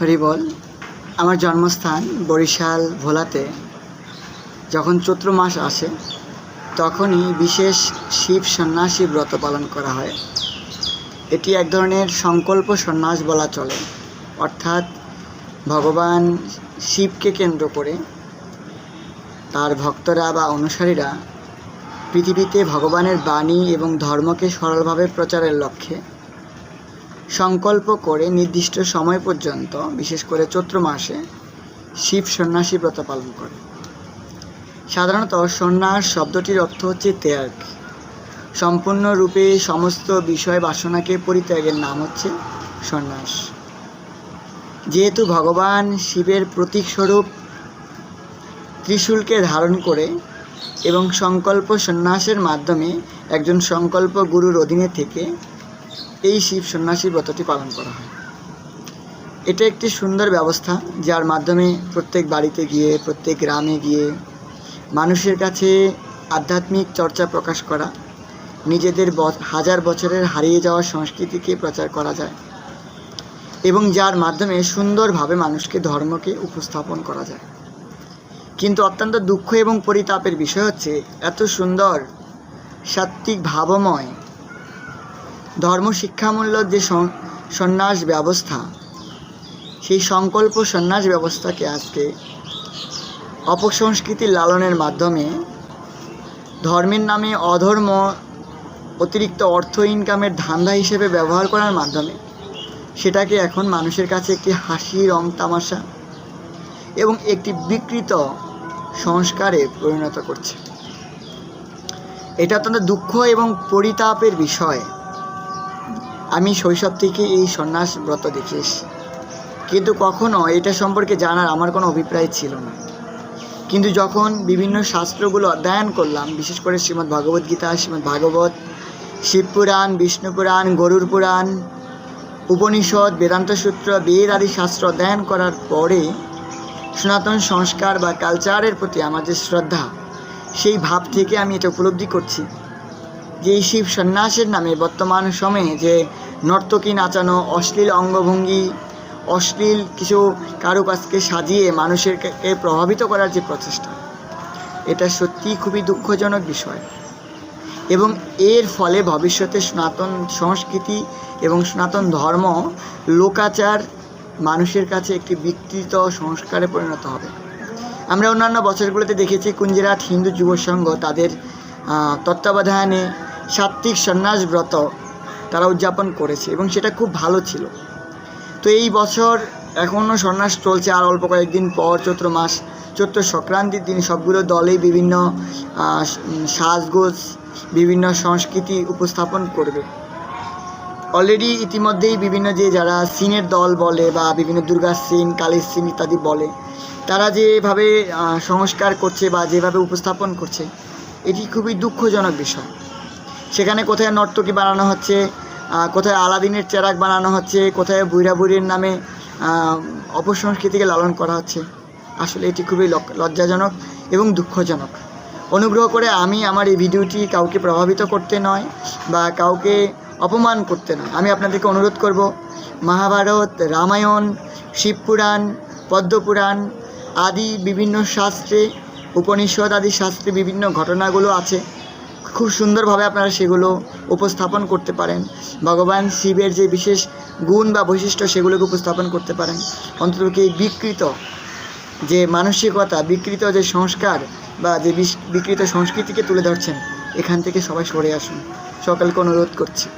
হরিবল আমার জন্মস্থান বরিশাল ভোলাতে। যখন চৈত্র মাস আসে, তখনই বিশেষ শিব সন্ন্যাসী ব্রত পালন করা হয়। এটি এক ধরনের সংকল্প সন্ন্যাস বলা চলে। অর্থাৎ ভগবান শিবকে কেন্দ্র করে তার ভক্তরা বা অনুসারীরা পৃথিবীতে ভগবানের বাণী এবং ধর্মকে সরলভাবে প্রচারের লক্ষ্যে সংকল্প করে নির্দিষ্ট সময় পর্যন্ত, বিশেষ করে চৈত্র মাসে, শিব সন্ন্যাসী ব্রত পালন করে। সাধারণত সন্ন্যাস শব্দটির অর্থ হচ্ছে ত্যাগ। সম্পূর্ণরূপে সমস্ত বিষয় বাসনাকে পরিত্যাগের নাম হচ্ছে সন্ন্যাস। যেহেতু ভগবান শিবের প্রতীক স্বরূপ ত্রিশূলকে ধারণ করে এবং সংকল্প সন্ন্যাসের মাধ্যমে একজন সংকল্প গুরুর অধীনে থেকে এই শিব সন্ন্যাসী ব্রতটি পালন করা হয়। এটা একটি সুন্দর ব্যবস্থা, যার মাধ্যমে প্রত্যেক বাড়িতে গিয়ে, প্রত্যেক গ্রামে গিয়ে মানুষের কাছে আধ্যাত্মিক চর্চা প্রকাশ করা, নিজেদের হাজার বছরের হারিয়ে যাওয়া সংস্কৃতিকে প্রচার করা যায় এবং যার মাধ্যমে সুন্দরভাবে মানুষকে ধর্মকে উপস্থাপন করা যায়। কিন্তু অত্যন্ত দুঃখ এবং পরিতাপের বিষয় হচ্ছে, এত সুন্দর সাত্ত্বিক ভাবময় ধর্ম শিক্ষামূলক যে সন- সন্ন্যাস ব্যবস্থা, সেই সংকল্প সন্ন্যাস ব্যবস্থাকে আজকে অপসংস্কৃতির লালনের মাধ্যমে ধর্মের নামে অধর্ম অতিরিক্ত অর্থ ইনকামের ধান্দা হিসেবে ব্যবহার করার মাধ্যমে সেটাকে এখন মানুষের কাছে একটি হাসি, রং, তামাশা এবং একটি বিকৃত সংস্কারে পরিণত করছে। এটা অত্যন্ত দুঃখ এবং পরিতাপের বিষয়। আমি শৈশব থেকে এই সন্ন্যাস ব্রত দেখে এসেছি। কিন্তু কখনো এটা সম্পর্কে জানার আমার কোনো অভিপ্রায় ছিল না। কিন্তু যখন বিভিন্ন শাস্ত্রগুলো অধ্যয়ন করলাম, বিশেষ করে শ্রীমদ্ ভগবদ্ গীতা, শ্রীমদ্ ভাগবত শিবপুরাণ বিষ্ণুপুরাণ গরুর পুরাণ, উপনিষদ, বেদান্ত সূত্র, বেদ আদি শাস্ত্র অধ্যয়ন করার পরে সনাতন সংস্কার বা কালচারের প্রতি আমার যে শ্রদ্ধা, সেই ভাব থেকে আমি এটা উপলব্ধি করছি যে এই শিব সন্ন্যাসের নামে বর্তমান সময়ে যে নর্তকী নাচানো অশ্লীল অঙ্গভঙ্গি, অশ্লীল কিছু কারুকাজকে সাজিয়ে মানুষের কে প্রভাবিত করার যে প্রচেষ্টা, এটা সত্যিই খুবই দুঃখজনক বিষয়। এবং এর ফলে ভবিষ্যতে সনাতন সংস্কৃতি এবং সনাতন ধর্ম, লোকাচার মানুষের কাছে একটি বিকৃত সংস্কারে পরিণত হবে। আমরা অন্যান্য বছরগুলোতে দেখেছি কুঞ্জিরাট হিন্দু যুব সংঘ তাদের তত্ত্বাবধানে সাত্ত্বিক সন্ন্যাস ব্রত তারা উদযাপন করেছে এবং সেটা খুব ভালো ছিল। তো এই বছর এখনও সন্ন্যাস চলছে আর অল্প কয়েকদিন পর চৈত্র মাস, চৈত্র সংক্রান্তির দিন সবগুলো দলেই বিভিন্ন সাজগোজ, বিভিন্ন সংস্কৃতি উপস্থাপন করবে। অলরেডি ইতিমধ্যেই বিভিন্ন যে যারা সিনের দল বলে বা বিভিন্ন দুর্গা সিন, কালীর সিন ইত্যাদি বলে, তারা যেভাবে সংস্কার করছে বা যেভাবে উপস্থাপন করছে, এটি খুবই দুঃখজনক বিষয়। সেখানে কোথায় নর্তকী বানানো হচ্ছে কোথায় আলাদিনের চেরাক বানানো হচ্ছে, কোথায় বুড়া বুড়ির নামে অপসংস্কৃতিকে লালন করা হচ্ছে। আসলে এটি খুবই লজ্জাজনক এবং দুঃখজনক। অনুগ্রহ করে আমি আমার এই ভিডিওটি কাউকে প্রভাবিত করতে নয় বা কাউকে অপমান করতে নয়। আমি আপনাদেরকে অনুরোধ করব, মহাভারত, রামায়ণ, শিবপুরাণ, পদ্মপুরাণ আদি বিভিন্ন শাস্ত্রে, উপনিষদ আদি শাস্ত্রে বিভিন্ন ঘটনাগুলো আছে। খুব সুন্দরভাবে আপনারা সেগুলো উপস্থাপন করতে পারেন। ভগবান শিবের যে বিশেষ গুণ বা বৈশিষ্ট্য সেগুলোকে উপস্থাপন করতে পারেন। অন্তত এই বিকৃত যে মানসিকতা, বিকৃত যে সংস্কার বা যে বিকৃত সংস্কৃতিকে তুলে ধরছেন, এখান থেকে সবাই সরে আসুন। সকলকে অনুরোধ করছি।